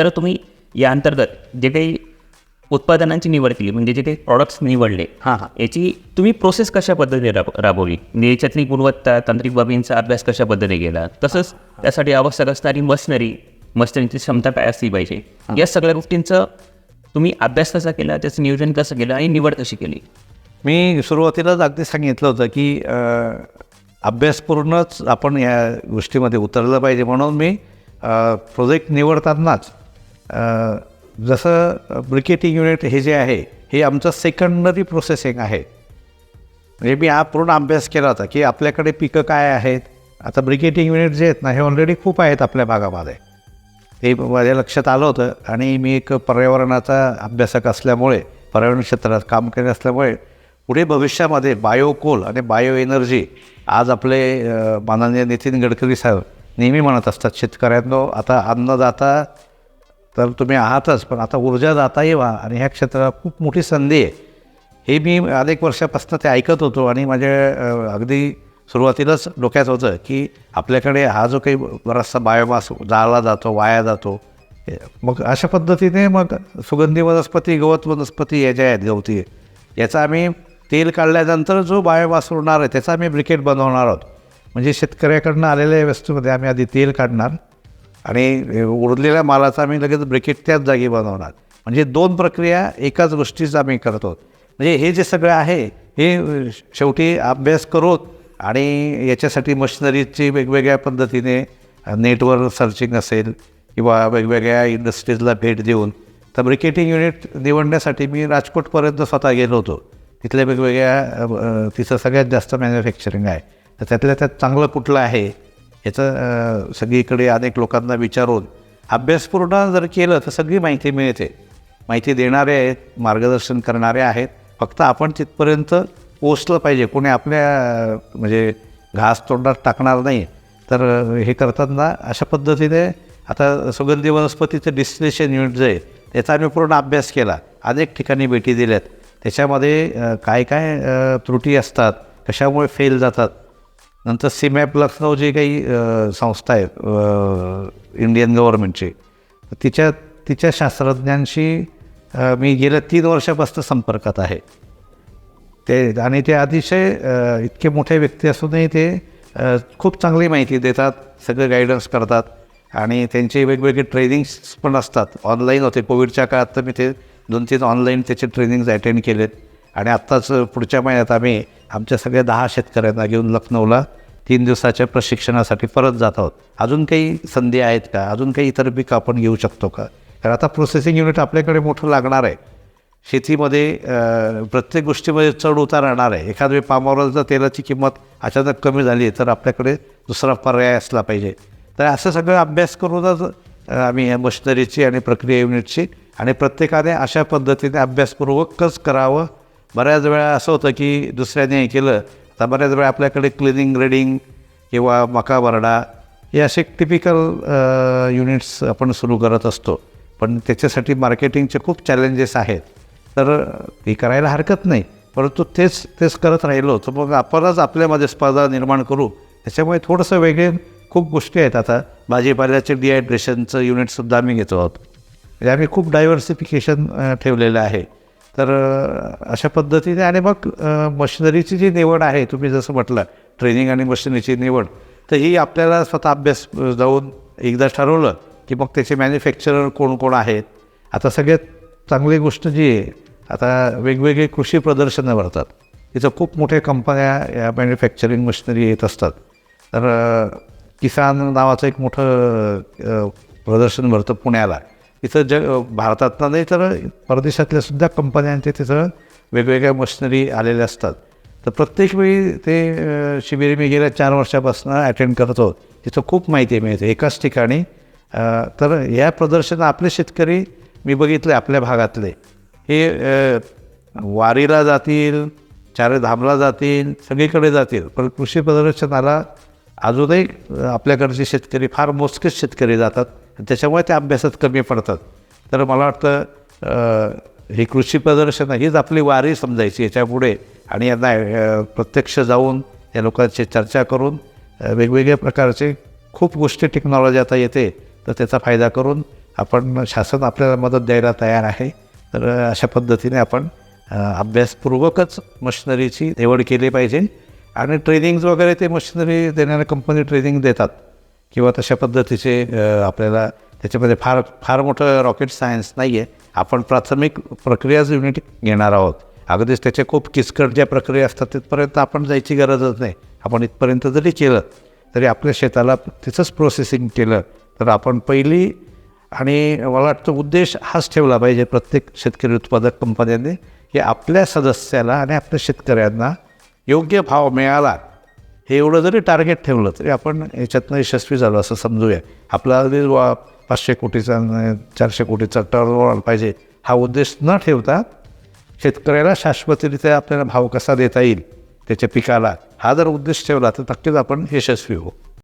तर तुम्ही या अंतर्गत जे काही उत्पादनांची निवड केली म्हणजे जे काही प्रॉडक्ट्स निवडले हां हां. याची तुम्ही प्रोसेस कशा पद्धतीने राब राबवली? म्हणजे याच्यातली गुणवत्ता तांत्रिक बाबींचा अभ्यास कशा पद्धतीने केला? तसंच त्यासाठी आवश्यक असणारी मशिनरी मशिनरीची क्षमता काय असली पाहिजे? या सगळ्या गोष्टींचं तुम्ही अभ्यास कसा केला? त्याचं नियोजन कसं केलं? आणि निवड कशी केली? मी सुरुवातीलाच अगदी सांगितलं होतं की अभ्यासपूर्णच आपण या गोष्टीमध्ये उतरलं पाहिजे म्हणून मी प्रोजेक्ट निवडतानाच जसं ब्रिकेटिंग युनिट हे जे आहे हे आमचं सेकंडरी प्रोसेसिंग आहे. म्हणजे मी हा पूर्ण अभ्यास केला होता की आपल्याकडे पिकं काय आहेत? आता ब्रिकेटिंग युनिट जे आहेत ना हे ऑलरेडी खूप आहेत आपल्या भागामध्ये. ते माझ्या लक्षात आलं होतं आणि मी एक पर्यावरणाचा अभ्यासक असल्यामुळे पर्यावरण क्षेत्रात काम करत असल्यामुळे पुढे भविष्यामध्ये बायोकोल आणि बायो एनर्जी आज आपले माननीय नितीन गडकरी साहेब नेहमी म्हणत असतात शेतकऱ्यांनो आता अन्नदाता तर तुम्ही आहातच पण आता ऊर्जा जाता येवा आणि ह्या क्षेत्रात खूप मोठी संधी आहे. हे मी अनेक वर्षापासून ते ऐकत होतो आणि माझ्या अगदी सुरुवातीलाच डोक्यात होतं की आपल्याकडे हा जो काही बराचसा बायोमास जाळला जातो वाया जातो मग अशा पद्धतीने मग सुगंधी वनस्पती गवत वनस्पती याच्या आहेत गवती याचा आम्ही तेल काढल्यानंतर जो बायोमास उरणार आहे त्याचा आम्ही ब्रिकेट बनवणार आहोत. म्हणजे शेतकऱ्याकडनं आलेल्या वस्तूमध्ये आम्ही आधी तेल काढणार. आणि उरलेल्या मालाचा आम्ही लगेच ब्रिकेट त्याच जागी बनवणार. म्हणजे दोन प्रक्रिया एकाच गोष्टीच आम्ही करतो म्हणजे हे जे सगळं आहे हे शेवटी अभ्यास करोत आणि याच्यासाठी मशिनरीजची वेगवेगळ्या पद्धतीने नेटवर सर्चिंग असेल किंवा वेगवेगळ्या इंडस्ट्रीजला भेट देऊन तर ब्रिकेटिंग युनिट निवडण्यासाठी मी राजकोटपर्यंत स्वतः गेलो होतो. तिथल्या वेगवेगळ्या तिचं तिथं सगळ्यात जास्त मॅन्युफॅक्चरिंग आहे. तर त्यातल्या त्यात चांगलं कुठलं आहे याचं सगळीकडे अनेक लोकांना विचारून अभ्यासपूर्ण जर केलं तर सगळी माहिती मिळते. माहिती देणारे आहेत मार्गदर्शन करणारे आहेत. फक्त आपण तिथपर्यंत पोचलं पाहिजे. कोणी आपल्या म्हणजे घास तोंडात टाकणार नाही. तर हे करताना अशा पद्धतीने आता सुगंधी वनस्पतीचं डिस्टिलेशन युनिट जे आहे त्याचा आम्ही पूर्ण अभ्यास केला. अनेक ठिकाणी भेटी दिल्यात. त्याच्यामध्ये काय काय त्रुटी असतात कशामुळे फेल जातात नंतर सीमॅप लखनौ जी काही संस्था आहे इंडियन गव्हर्नमेंटची तिच्या तिच्या शास्त्रज्ञांशी मी गेल्या तीन वर्षापासून संपर्कात आहे. ते आणि ते अतिशय इतके मोठे व्यक्ती असूनही ते खूप चांगली माहिती देतात सगळं गायडन्स करतात आणि त्यांचे वेगवेगळे ट्रेनिंग्स पण असतात. ऑनलाईन होते कोविडच्या काळात तर मी ते दोन तीन ऑनलाईन त्याचे ट्रेनिंग्ज अटेंड केलेत. आणि आत्ताच पुढच्या महिन्यात आम्ही आमच्या सगळ्या दहा शेतकऱ्यांना घेऊन लखनौला तीन दिवसाच्या प्रशिक्षणासाठी परत जात आहोत. अजून काही संधी आहेत का? अजून काही इतर पिकं आपण घेऊ शकतो का? कारण आता प्रोसेसिंग युनिट आपल्याकडे मोठं लागणार आहे. शेतीमध्ये प्रत्येक गोष्टीमध्ये चढ उतार राहणार आहे. एखाद वेळी पामावरल जर तेलाची किंमत अचानक कमी झाली तर आपल्याकडे दुसरा पर्याय असला पाहिजे. तर असं सगळं अभ्यास करूनच आम्ही या मशिनरीची आणि प्रक्रिया युनिटची आणि प्रत्येकाने अशा पद्धतीने अभ्यासपूर्वकच करावं बऱ्याच वेळा असं होतं की दुसऱ्याने हे केलं तर बऱ्याच वेळा आपल्याकडे क्लिनिंग ग्रेडिंग किंवा मका बरडा हे असे टिपिकल युनिट्स आपण सुरू करत असतो. पण त्याच्यासाठी मार्केटिंगचे खूप चॅलेंजेस आहेत. तर ती करायला हरकत नाही. परंतु तेच तेच करत राहिलो तर मग आपणच आपल्यामध्ये स्पर्धा निर्माण करू. त्याच्यामुळे थोडंसं वेगळे खूप गोष्टी आहेत. आता भाजीपाल्याचे डिहायड्रेशनचं युनिटसुद्धा आम्ही घेतो आहोत. म्हणजे आम्ही खूप डायव्हर्सिफिकेशन ठेवलेलं आहे. तर अशा पद्धतीने आणि मग मशिनरीची जी निवड आहे तुम्ही जसं म्हटलं ट्रेनिंग आणि मशिनरीची निवड तर ही आपल्याला स्वतः अभ्यास जाऊन एकदा ठरवलं की मग त्याचे मॅन्युफॅक्चरर कोण कोण आहेत. आता सगळ्यात चांगली गोष्ट जी आहे आता वेगवेगळे कृषी प्रदर्शनं भरतात. तिथं खूप मोठ्या कंपन्या या मॅन्युफॅक्चरिंग मशिनरी येत असतात. तर किसान नावाचं एक मोठं प्रदर्शन भरतं पुण्याला. तिथं जग भारतातनं नाही तर परदेशातल्या सुद्धा कंपन्यांचे तिथं वेगवेगळ्या मशिनरी आलेल्या असतात. तर प्रत्येक वेळी ते अ, शिबिर मी गेल्या चार वर्षापासून अटेंड करतो तिथं खूप माहिती मिळते एकाच ठिकाणी. तर या प्रदर्शन आपले शेतकरी मी बघितले आपल्या भागातले. हे वारीला जातील चारधामला जातील सगळीकडे जातील. पण कृषी प्रदर्शनाला अजूनही आपल्याकडचे शेतकरी फार मोजकेच शेतकरी जातात. त्याच्यामुळे त्या अभ्यासात कमी पडतात. तर मला वाटतं ही हे कृषी प्रदर्शन हीच आपली वारी समजायची. याच्यापुढे आणि यांना प्रत्यक्ष जाऊन या लोकांची चर्चा करून वेगवेगळ्या प्रकारचे खूप गोष्टी टेक्नॉलॉजी आता येते तर त्याचा फायदा करून आपण शासन आपल्याला मदत द्यायला तयार आहे. तर अशा पद्धतीने आपण अभ्यासपूर्वकच मशिनरीची निवड केली पाहिजे. आणि ट्रेनिंग्ज वगैरे ते मशिनरी देणाऱ्या कंपनी ट्रेनिंग देतात. किंवा तशा पद्धतीचे आपल्याला त्याच्यामध्ये फार फार मोठं रॉकेट सायन्स नाही आहे आपण प्राथमिक प्रक्रियाच युनिट घेणार आहोत. अगदीच त्याच्या खूप किचकट ज्या प्रक्रिया असतात तिथपर्यंत आपण जायची गरजच नाही. आपण इथपर्यंत जरी केलं तरी आपल्या शेताला तिथंच प्रोसेसिंग केलं तर आपण पहिली आणि मला वाटतं उद्देश हाच ठेवला पाहिजे प्रत्येक शेतकरी उत्पादक कंपन्यांनी की आपल्या सदस्याला आणि आपल्या शेतकऱ्यांना योग्य भाव मिळाला हे एवढं जरी टार्गेट ठेवलं तरी आपण याच्यातनं यशस्वी झालो असं समजूया. आपला वा पाचशे कोटीचा चारशे कोटीचा टर्न पाहिजे हा उद्देश न ठेवता शेतकऱ्याला शाश्वतरित्या आपल्याला भाव कसा देता येईल त्याच्या पिकाला हा जर उद्देश ठेवला तर नक्कीच आपण यशस्वी होऊ.